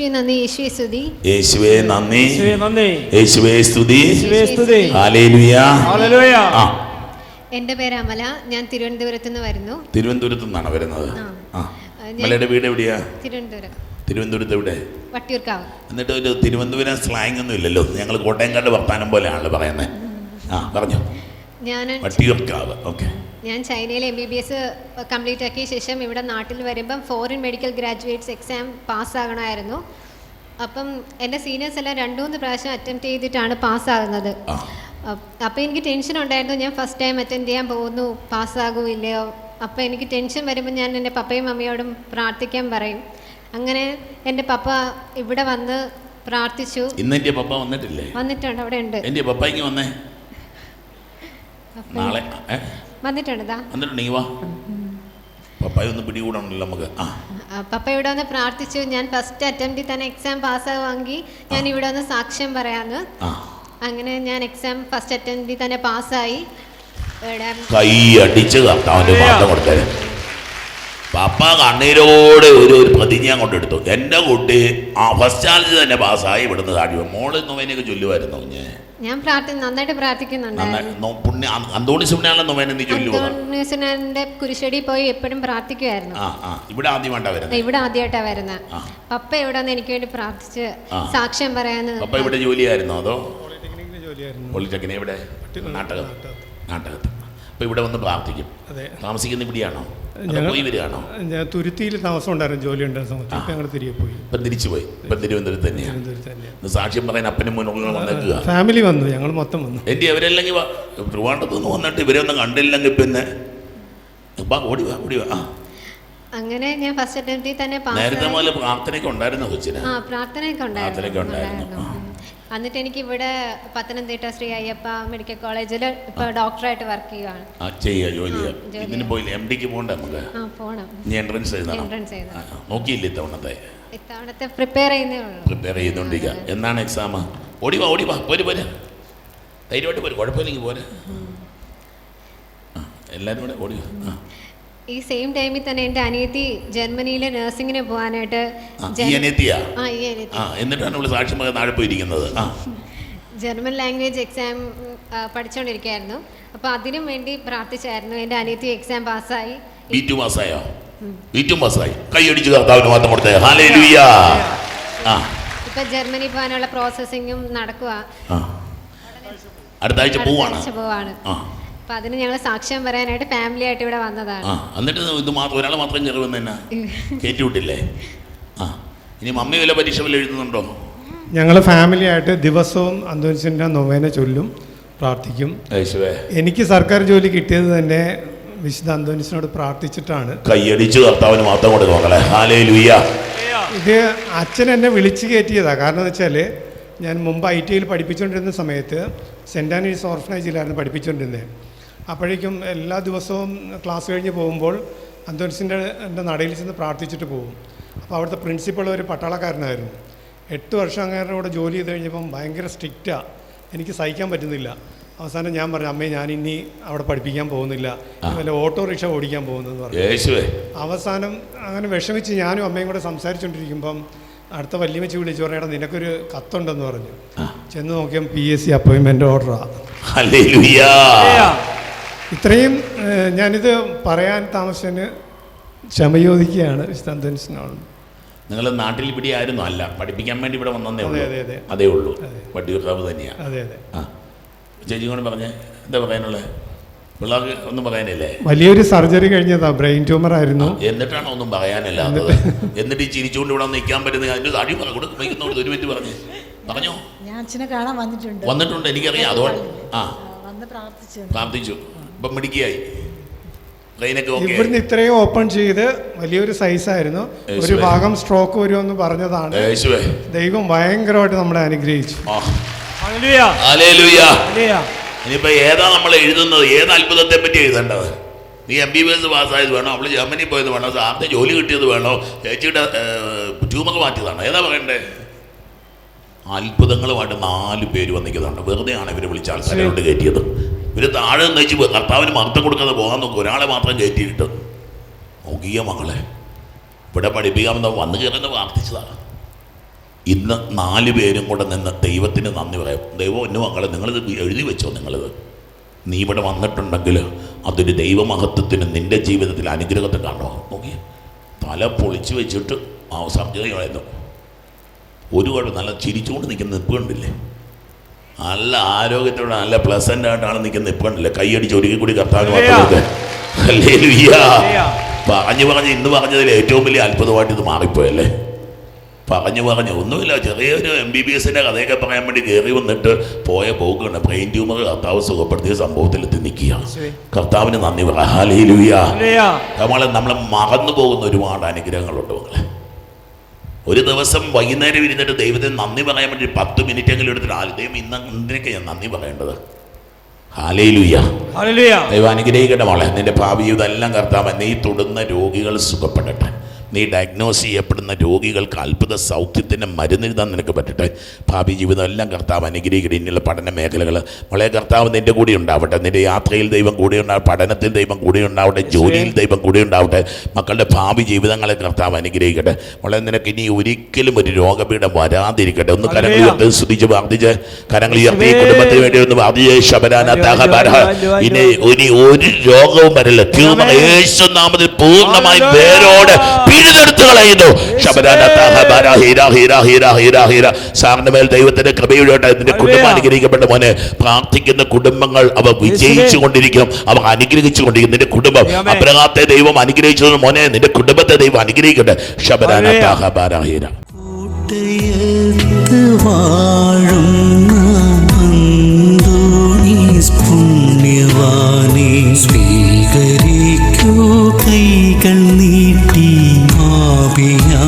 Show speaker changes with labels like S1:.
S1: യേശുവെ നന്ദി. യേശുവെ സ്തുതി.
S2: യേശുവേ നന്ദി.
S3: യേശുവേ നന്ദി.
S2: യേശുവേ സ്തുതി.
S3: യേശുവേ സ്തുതി.
S2: ഹാലേലുയ.
S3: ഹല്ലേലൂയ
S2: ആ.
S1: എന്റെ പേര് അമല. ഞാൻ തിരുവനന്തപുരത്ത് നിന്ന് വരുന്നു.
S2: തിരുവനന്തപുരത്ത് നിന്നാണ് വരുന്നത്?
S1: ആ.
S2: ആ.
S1: ഞാൻ-
S2: മലയുടെ വീട് എവിടെയാ?
S1: തിരുവനന്തപുരം.
S2: തിരുവനന്തപുരത്ത് എവിടെ?
S1: വട്ടിയൂർക്കാവ്.
S2: എന്നിട്ട് ഒരു തിരുവനന്തപുരം സ്ലാങ് ഒന്നും ഇല്ലല്ലോ. ഞങ്ങൾ കോട്ടയംകാട് വർത്താനം പോലെയാണല്ലോ പറയുന്നത് ആ പറഞ്ഞു.
S1: ഞാൻ
S2: വട്ടിയൂർക്കാവ്. ഓക്കെ.
S1: ഞാൻ ചൈനയിൽ M B B S complete ആക്കിയ ശേഷം ഇവിടെ നാട്ടിൽ വരുമ്പം ഫോറിൻ മെഡിക്കൽ ഗ്രാജുവേറ്റ്സ് എക്സാം പാസ്സാകണമായിരുന്നു അപ്പം എന്റെ സീനിയേഴ്സ് എല്ലാം രണ്ടു മൂന്ന് പ്രാവശ്യം അറ്റംപ്റ്റ് ചെയ്തിട്ടാണ് പാസ്സാകുന്നത്
S2: അപ്പം
S1: അപ്പോൾ എനിക്ക് ടെൻഷൻ ഉണ്ടായിരുന്നു. ഞാൻ ഫസ്റ്റ് ടൈം അറ്റൻഡ് ചെയ്യാൻ പോകുന്നു പാസ്സാകൂ ഇല്ലയോ? അപ്പോൾ എനിക്ക് ടെൻഷൻ വരുമ്പോൾ ഞാൻ എന്റെ പപ്പയും മമ്മിയോടും പ്രാർത്ഥിക്കാൻ പറയും. അങ്ങനെ എന്റെ പപ്പ ഇവിടെ വന്ന് പ്രാർത്ഥിച്ചു.
S2: ഇന്ന് എന്റെ പപ്പ വന്നിട്ടില്ലേ?
S1: വന്നിട്ടുണ്ട് അവിടെ ഉണ്ട്.
S2: എന്റെ പപ്പയ്ക്ക് വന്നേ. നാളെ
S1: വന്നിട്ടുണ്ട് ദാ
S2: വന്നിട്ടുണ്ടെങ്കിൽ വാ. പപ്പായ ഒന്ന് പിടികൂടണമല്ലോ നമുക്ക്. ആ.
S1: ആ, പപ്പ ഇവിടെ വന്ന് പ്രാർത്ഥിച്ചു. ഞാൻ ഫസ്റ്റ് അറ്റംപ്റ്റിൽ തന്നെ എക്സാം പാസ്സാവുമെങ്കിൽ ഞാൻ ഇവിടെ വന്ന് സാക്ഷ്യം പറയാന്ന്.
S2: ആ.
S1: അങ്ങനെ ഞാൻ എക്സാം ഫസ്റ്റ് അറ്റംപ്റ്റിൽ തന്നെ പാസ്സായി
S2: കൈ അടിച്ച് കർത്താവിന്റെ പാട്ട് കൊടുത്തത് പപ്പ കണ്ണീരോടെ ഒരു ഒരു പ്രതിജ്ഞ കൊണ്ടെടുത്തു എന്റെ കുട്ടി ആ ഫസ്റ്റ് ചാർജ് തന്നെ പാസ്സായി ഇവിടുന്ന് താടി മോൾ നൊവേനൊക്കെ ചൊല്ലുമായിരുന്നു ഞാൻ
S1: ഞാൻ പ്രാർത്ഥി നന്നായിട്ട് പ്രാർത്ഥിക്കുന്നുണ്ട്.
S2: നന്നായി. നോ- പുണ്യ അന്തോണി സുമനാണല്ലോ നൊവേന നീ ചൊല്ലുക
S1: അന്തോണീസിനെ കുരിശടി പോയി എപ്പോഴും പ്രാർത്ഥിക്കുമായിരുന്നു
S2: ഇവിടെ ആദ്യമായിട്ടാ വരുന്നത്.
S1: ഇവിടെ വരുന്നത്. പപ്പ എവിടെ എനിക്ക് വേണ്ടി പ്രാർത്ഥിച്ച് സാക്ഷ്യം പറയാന്ന്
S2: പപ്പ ഇവിടെ ജോലിയായിരുന്നോ അതോ?
S4: പോളിടെക്നിക്കിന് ജോലിയായിരുന്നു.
S2: പോളിടെക്നിക് എവിടെ? നാട്ടകം
S4: നാട്ടകത്ത്.
S2: അപ്പോൾ ഇവിടെ വന്ന് പ്രാർത്ഥിക്കും. താമസിക്കുന്ന ഇവിടെയാണോ? പോയി വരികയാണോ?
S4: ഞാൻ തുരുത്തിയിൽ താമസം ഉണ്ടായിരുന്നു ജോലി ഉണ്ടായിരുന്ന സമയത്ത്. ഞങ്ങൾ തിരികെ പോയി.
S2: ഇപ്പം തിരിച്ചു പോയി. ഇപ്പം തിരുവനന്തപുരത്ത് തന്നെയാണ് സാക്ഷ്യം പറയാൻ അപ്പനും മുന്നോട്ട് വന്നേക്കുക
S4: ഫാമിലി വന്നു ഞങ്ങൾ മൊത്തം വന്നു.
S2: എന്റെ അവരല്ലെങ്കിൽ വാ ട്രിവാണ്ടത്ത് നിന്ന് വന്നിട്ട് ഇവരെ ഒന്നും കണ്ടില്ലെങ്കിൽ പിന്നെ ഓടി വാ ഓടി വാ.
S1: അങ്ങനെ ഞാൻ ഫസ്റ്റ് അറ്റംപ്റ്റിൽ തന്നെ
S2: നേരത്തെ മുതൽ പ്രാർത്ഥനയൊക്കെ ഉണ്ടായിരുന്നു കൊച്ചിന്?
S1: ആ പ്രാർത്ഥനയൊക്കെ
S2: പ്രാർത്ഥനയൊക്കെ ഉണ്ടായിരുന്നു.
S1: എന്നിട്ട് എനിക്ക് ഇവിടെ പത്തനംതിട്ട ശ്രീ അയ്യപ്പ മെഡിക്കൽ കോളേജിൽ ഇപ്പൊ ഡോക്ടറായിട്ട് വർക്ക് ചെയ്യുകയാണ്
S2: ആ ചെയ്യുക ജോലി ചെയ്യുക ഇതിന് പോയില്ല എം ഡിക്ക് പോകണ്ട നമുക്ക്?
S1: ആ പോണം.
S2: നീ എൻട്രൻസ് എഴുതണം.
S1: എൻട്രൻസ്
S2: ആ. നോക്കിയില്ല ഇത്തവണത്തെ?
S1: ഇത്തവണത്തെ പ്രിപ്പയർ ചെയ്യുന്നേ ഉള്ളൂ.
S2: പ്രിപ്പയർ ചെയ്തുകൊണ്ടിരിക്കുക എന്നാണ് എക്സാം ഓടി വാ ഓടി വാ. പോര് പോര്. ധൈര്യമായിട്ട് പോര്. കുഴപ്പമില്ലെങ്കിൽ പോര്. ആ എല്ലാവരും കൂടെ ഓടി വാ. ആ.
S1: ഈ സെയിം ടൈമിൽ തന്നെ എന്റെ അനിയത്തി ജർമ്മനിയിലെ നഴ്സിംഗിന് പോകാനായിട്ട്
S2: ആ, ഈ അനിയത്തിയാ?
S1: ആ ഈ അനിയത്തി.
S2: ആ എന്നിട്ടാണ് നമ്മൾ താഴെ പോയിരിക്കുന്നത്. ആ.
S1: ജർമ്മൻ ലാംഗ്വേജ് എക്സാം പഠിച്ചുകൊണ്ടിരിക്കുകയായിരുന്നു അപ്പോൾ അതിനും വേണ്ടി പ്രാർത്ഥിച്ചായിരുന്നു. എന്റെ അനിയത്തി എക്സാം പാസ്സായി.
S2: ബി ടു പാസ്സായോ? ബി ടു പാസ്സായി. കൈയടിച്ച് കർത്താവിന് മാത്രം കൊടുത്തേ. ഹാലേ ആ.
S1: ഇപ്പം ജർമ്മനി പോകാനുള്ള പ്രോസസ്സിങ്ങും നടക്കുക
S2: അടുത്ത ആഴ്ച പോവാണ്.
S1: പോവാണ്.
S2: ആ.
S1: അപ്പം അതിന് ഞങ്ങൾ സാക്ഷ്യം പറയാനായിട്ട് ഫാമിലി ആയിട്ട് ഇവിടെ വന്നതാണ്.
S2: ആ എന്നിട്ട് ഇത് മാത്രം ഒരാൾ മാത്രം കയറി വന്ന് തന്നെ കയറ്റി വിട്ടില്ലേ? ആ ഇനി മമ്മി വല്ല പരീക്ഷ വല്ല എഴുതുന്നുണ്ടോ?
S4: ഞങ്ങൾ ഫാമിലി ആയിട്ട് ദിവസവും അന്തോനിസിന്റെ നൊവേന ചൊല്ലും പ്രാർത്ഥിക്കും.
S2: യേശുവേ.
S4: എനിക്ക് സർക്കാർ ജോലി കിട്ടിയത് തന്നെ വിശുദ്ധ അന്തോനിസിനോട് പ്രാർത്ഥിച്ചിട്ടാണ്.
S2: കൈയടിച്ച് കർത്താവിന് മാത്രം കൊടുക്കും മക്കളെ. ഹാലേ
S4: ഇത് അച്ഛൻ എന്നെ വിളിച്ചു കയറ്റിയതാണ് കാരണം എന്ന് വെച്ചാൽ ഞാൻ മുമ്പ് ഐ ടി ഐയിൽ പഠിപ്പിച്ചുകൊണ്ടിരുന്ന സമയത്ത് സെന്റ് ആനീസ് ഓർഫനേജിലായിരുന്നു പഠിപ്പിച്ചുകൊണ്ടിരുന്നത് അപ്പോഴേക്കും എല്ലാ ദിവസവും ക്ലാസ് കഴിഞ്ഞ് പോകുമ്പോൾ അന്തോനിസിന്റെ എന്റെ നടയിൽ ചെന്ന് പ്രാർത്ഥിച്ചിട്ട് പോകും. അപ്പോൾ അവിടുത്തെ പ്രിൻസിപ്പൾ ഒരു പട്ടാളക്കാരനായിരുന്നു. എട്ട് വർഷം അങ്ങനെ കൂടെ ജോലി ചെയ്ത് കഴിഞ്ഞപ്പം ഭയങ്കര സ്ട്രിക്റ്റാണ് എനിക്ക് സഹിക്കാൻ പറ്റുന്നില്ല. അവസാനം ഞാൻ പറഞ്ഞു അമ്മേ ഞാൻ ഇനി അവിടെ പഠിപ്പിക്കാൻ പോകുന്നില്ല. വല്ല ഓട്ടോറിക്ഷ ഓടിക്കാൻ പോകുന്നതെന്ന് പറഞ്ഞു.
S2: യേശുവേ.
S4: അവസാനം അങ്ങനെ വിഷമിച്ച് ഞാനും അമ്മയും കൂടെ സംസാരിച്ചുകൊണ്ടിരിക്കുമ്പം അടുത്ത വല്യമ്മച്ചി വിളിച്ചു പറഞ്ഞാൽ നിനക്കൊരു കത്തുണ്ടെന്ന് പറഞ്ഞു. ചെന്ന് നോക്കിയാൽ പി എസ് സി അപ്പോയിൻമെന്റ് ഓർഡറാണ് ഇത്രയും ഞാനിത് പറയാൻ താമസിച്ചതിന് ക്ഷമയോദിക്കുകയാണ് വിശുദ്ധാന്തൻസിനോട്
S2: നിങ്ങൾ നാട്ടിൽ ഇവിടെ ആയിരുന്നു അല്ല പഠിപ്പിക്കാൻ വേണ്ടി ഇവിടെ വന്നതേ
S4: അതെ,
S2: ഉള്ളൂ.
S4: അതെ, അതെ.
S2: അതേ ഉള്ളൂ. വട്ടിയൂർക്കാവ് തന്നെയാണ്
S4: അതെ അതെ.
S2: ആ. ചേച്ചി കൊണ്ട് പറഞ്ഞേ എന്താ പറയാനുള്ളത് പിള്ളേർക്ക് ഒന്നും പറയാനില്ലേ?
S4: വലിയൊരു സർജറി കഴിഞ്ഞതാ ബ്രെയിൻ ട്യൂമർ ആയിരുന്നു
S2: എന്നിട്ടാണോ ഒന്നും പറയാനില്ലാത്തത്? എന്നിട്ട് ഈ ചിരിച്ചുകൊണ്ട് ഇവിടെ നിൽക്കാൻ പറ്റുന്ന അതിന്റെ അടി കൊടുക്കുന്നോട് ഒരു മിനിറ്റ് പറഞ്ഞു. പറഞ്ഞോ?
S5: ഞാൻ അച്ഛനെ കാണാൻ വന്നിട്ടുണ്ട്.
S2: വന്നിട്ടുണ്ട് എനിക്കറിയാം. അതുകൊണ്ട് ആ.
S5: ആ, വന്ന് പ്രാർത്ഥിച്ചു.
S2: പ്രാർത്ഥിച്ചു. ഇപ്പം മിടുക്കിയായി.
S4: ഇവിടുന്ന് ഇത്രയും ഓപ്പൺ ചെയ്ത് വലിയൊരു സൈസ് ആയിരുന്നു.
S2: ഒരു
S4: ഭാഗം സ്ട്രോക്ക് വരുമെന്ന് പറഞ്ഞതാണ്.
S2: യേശുവേ.
S4: ദൈവം ഭയങ്കരമായിട്ട് നമ്മളെ അനുഗ്രഹിച്ചു.
S2: ഇനിയിപ്പോ ഏതാ നമ്മൾ എഴുതുന്നത്? ഏത് അത്ഭുതത്തെ പറ്റി എഴുതേണ്ടത്? നീ എം ബി ബി എസ് പാസ്സായത് വേണോ? അവൾ ജർമ്മനി പോയത് വേണോ? സാറിന് ജോലി കിട്ടിയത് വേണോ? ചേച്ചിയുടെ ട്യൂമർ മാറ്റിയതാണോ? ഏതാ പറയണ്ടേ? അത്ഭുതങ്ങളുമായിട്ട് നാല് പേര് വന്നിക്കുന്നുണ്ട് വെറുതെയാണ് ഇവരെ വിളിച്ച ആൾക്കാരോട് കയറ്റിയത്. ഇവർ താഴെ നയിച്ച് കർത്താവിന് മർദ്ദം കൊടുക്കാതെ പോകാൻ നോക്കും. ഒരാളെ മാത്രം കയറ്റിയിട്ട്. നോക്കിയ മകളെ. ഇവിടെ പഠിപ്പിക്കാമെന്ന് വന്നു കയറുന്ന പ്രാർത്ഥിച്ചതാണ്. ഇന്ന് നാല് പേരും കൂടെ നിന്ന് ദൈവത്തിന് നന്ദി പറയാം. ദൈവം എന്നെ മക്കളെ നിങ്ങളിത് എഴുതി വെച്ചോ നിങ്ങളിത്. നീ ഇവിടെ വന്നിട്ടുണ്ടെങ്കിൽ അതൊരു ദൈവമഹത്വത്തിന് നിന്റെ ജീവിതത്തിൽ അനുഗ്രഹത്തെ കാണുമോ നോക്കി തല പൊളിച്ച് വെച്ചിട്ട് സർജറി കളയുന്നു ഒരു കുഴപ്പം നല്ല ചിരിച്ചുകൊണ്ട് നിൽക്കുന്ന നിപ്പ് കണ്ടില്ലേ നല്ല ആരോഗ്യത്തോടെ നല്ല പ്ലസന്റ് ആയിട്ടാണ് നിൽക്കുന്നത്. ഇപ്പൊ കണ്ടില്ലേ? കൈയടിച്ച് ഒരുക്കി കൂടി കർത്താവ്. പറഞ്ഞു പറഞ്ഞ് ഇന്ന് പറഞ്ഞതിൽ ഏറ്റവും വലിയ അത്ഭുതമായിട്ട് ഇത് മാറിപ്പോയല്ലേ? പറഞ്ഞു പറഞ്ഞു ഒന്നുമില്ല ചെറിയൊരു എം ബി ബി എസിന്റെ കഥയൊക്കെ പറയാൻ വേണ്ടി കയറി വന്നിട്ട് പോയ പോക്കുണ്ട് ബ്രെയിൻ ട്യൂമർ കർത്താവ് സുഖപ്പെടുത്തിയ സംഭവത്തിൽ എത്തി നിൽക്കുക. കർത്താവിന് നന്ദി
S3: പറയാം.
S2: നമ്മളെ നമ്മൾ മറന്നു പോകുന്ന ഒരുപാട് അനുഗ്രഹങ്ങളുണ്ട് മകളെ ഒരു ദിവസം വൈകുന്നേരം ഇരുന്നിട്ട് ദൈവത്തിന് നന്ദി പറയാൻ വേണ്ടി പത്ത് മിനിറ്റ് എങ്കിലും എടുത്തിട്ട് ആ ദൈവം ഇന്ന് എന്തിനൊക്കെ ഞാൻ നന്ദി പറയേണ്ടത്. ദൈവം അനുഗ്രഹിക്കട്ടെ മോളെ. നിന്റെ ഭാവി ഇതെല്ലാം കർത്താവ് നീ തൊടുന്ന രോഗികൾ സുഖപ്പെടട്ടെ. നീ ഡയഗ്നോസ് ചെയ്യപ്പെടുന്ന രോഗികൾക്ക് അത്ഭുത സൗഖ്യത്തിന്റെ മരുന്ന് എഴുതാൻ നിനക്ക് പറ്റട്ടെ? ഭാവി ജീവിതം എല്ലാം കർത്താവ് അനുഗ്രഹിക്കട്ടെ. ഇനിയുള്ള പഠന മേഖലകൾ. മോളെ കർത്താവ് നിന്റെ കൂടെ ഉണ്ടാവട്ടെ. നിന്റെ യാത്രയിൽ ദൈവം കൂടെ ഉണ്ടാവട്ടെ പഠനത്തിൽ ദൈവം കൂടെ ഉണ്ടാവട്ടെ. ജോലിയിൽ ദൈവം കൂടെ ഉണ്ടാവട്ടെ. മക്കളുടെ ഭാവി ജീവിതങ്ങളെ കർത്താവ് അനുഗ്രഹിക്കട്ടെ. മോളെ നിനക്ക് ഇനി ഒരിക്കലും ഒരു രോഗപീഠം വരാതിരിക്കട്ടെ. ഒന്ന് കരങ്ങൾ. ഉയർത്തി സ്തുതിച്ച് പ്രാർത്ഥിച്ച്. കരങ്ങൾ ഉയർത്തി കുടുംബത്തിന് വേണ്ടി ഒന്ന് പ്രാർത്ഥിച്ച്. ശബരാന. ഇനി ഇനി ഒരു രോഗവും വരില്ല യേശു നാമത്തിൽ
S3: പൂർണമായി.
S2: വേരോട് പിഴുതെടുത്ത് കളയുന്നു സാറിന്റെ മേൽ ദൈവത്തിന്റെ കൃപയുടെ നിന്റെ കുടുംബം. അനുഗ്രഹിക്കപ്പെട്ട മോനെ പ്രാർത്ഥിക്കുന്ന കുടുംബങ്ങൾ അവ വിജയിച്ചു കൊണ്ടിരിക്കും അവ അനുഗ്രഹിച്ചു കൊണ്ടിരിക്കും നിന്റെ കുടുംബം. അബ്രഹാത്തെ ദൈവം അനുഗ്രഹിച്ചത് മോനെ നിന്റെ കുടുംബത്തെ ദൈവം അനുഗ്രഹിക്കട്ടെ ശബരാന
S3: ഹല്ലേലൂയ.
S2: തഹബര ഹീര
S6: കൂട്ടയത്ത് വാഴുന്ന അന്തോണീസ് പുണ്യവാനെ സ്വീകരിക്കൂ കൈകൾ നീട്ടി ആപിയാമിൻ